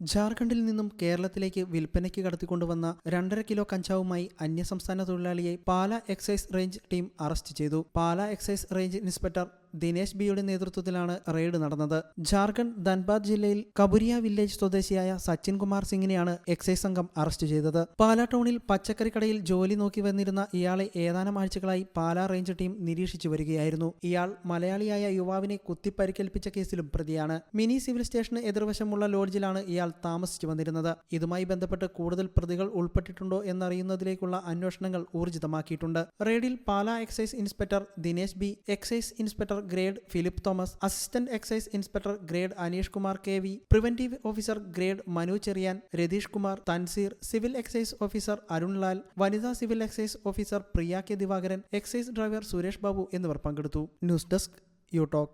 ജാർഖണ്ഡിൽ നിന്നും കേരളത്തിലേക്ക് വിൽപ്പനയ്ക്ക് കടത്തിക്കൊണ്ടുവന്ന രണ്ടര കിലോ കഞ്ചാവുമായി അന്യസംസ്ഥാന തൊഴിലാളിയെ Pala excise range team arrest ചെയ്തു. Pala excise range inspector Dinesh ബിയുടെ നേതൃത്വത്തിലാണ് റെയ്ഡ് നടന്നത്. ജാർഖണ്ഡ് ധൻബാദ് ജില്ലയിൽ കബുരിയ വില്ലേജ് സ്വദേശിയായ സച്ചിൻ കുമാർ സിംഗിനെയാണ് എക്സൈസ് സംഘം അറസ്റ്റ് ചെയ്തത്. പാലാ ടൗണിൽ പച്ചക്കറിക്കടയിൽ ജോലി നോക്കി വന്നിരുന്ന ഇയാളെ ഏതാനും ആഴ്ചകളായി പാലാ റേഞ്ച് ടീം നിരീക്ഷിച്ചു വരികയായിരുന്നു. ഇയാൾ മലയാളിയായ യുവാവിനെ കുത്തിപ്പരിക്കേൽപ്പിച്ച കേസിലും പ്രതിയാണ്. മിനി സിവിൽ സ്റ്റേഷന് എതിർവശമുള്ള ലോഡ്ജിലാണ് ഇയാൾ താമസിച്ചു വന്നിരുന്നത്. ഇതുമായി ബന്ധപ്പെട്ട് കൂടുതൽ പ്രതികൾ ഉൾപ്പെട്ടിട്ടുണ്ടോ എന്നറിയുന്നതിലേക്കുള്ള അന്വേഷണങ്ങൾ ഊർജിതമാക്കിയിട്ടുണ്ട്. റെയ്ഡിൽ Pala excise inspector Dinesh B excise inspector grade Philip Thomas assistant excise inspector grade Aneesh Kumar K V preventive officer grade Manu Cherian Ratheesh Kumar Thanseer civil excise officer Arunlal വനിതാ civil excise officer Priya K Divakaran excise driver Suresh Babu എന്നിവർ പങ്കെടുത്തു. News desk you talk.